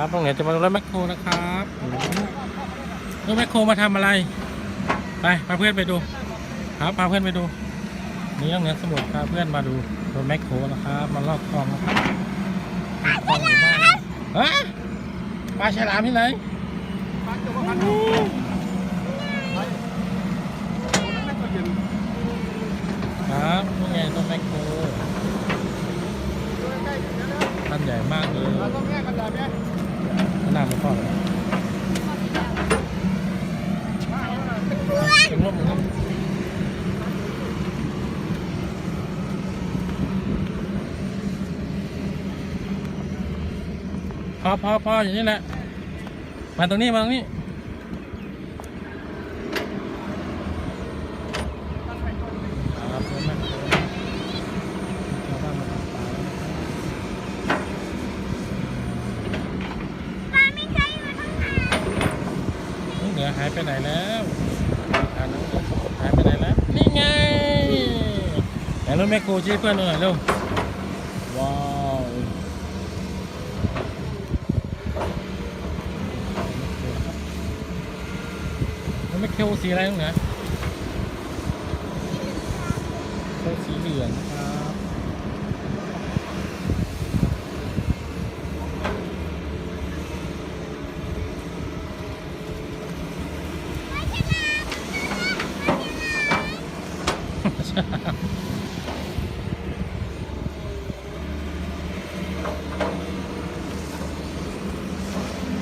ครับตรงไหนจะมาดูรถแมคโครนะครับรถแมคโครมาทำอะไร ไปพาเพื่อนไปดู ครับพาเพื่อนไปดู นี่ต้องเหนือสมุดพาเพื่อนมาดูรถแมคโครนะครับมาลอกคลองนะครับปลาฉลามฮะปลาฉลามที่ไหนครับนี่ไงรถแมคโครคันใหญ่มากเลยขนาดไม่พอเลยเป็นรถเหมือนกัน พอพอพออย่างนี้แหละ มาตรงนี้มาตรงนี้ปลาไม่ใช่อยู่ตรงไหนเหนือหายไปไหนแล้วหายไปไหนแล้ว นี่ไงไหนรถแมคโครูชี้เพื่อนหน่อยเร็วว้าว รถแมคโครสีอะไรน้งเหนือโครสีเหลืองครับ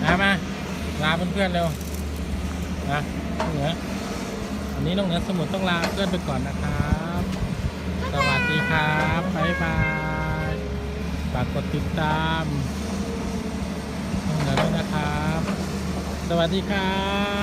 มามาลาเพื่อนๆเร็ว นะน้องเหนือวันนี้น้องเหนือสมุทรต้องลาเพื่อนไปก่อนนะครับ สวัสดีครับบ๊ายบายฝากกดติดตามน้องเหนือด้วยนะครับ สวัสดีครับ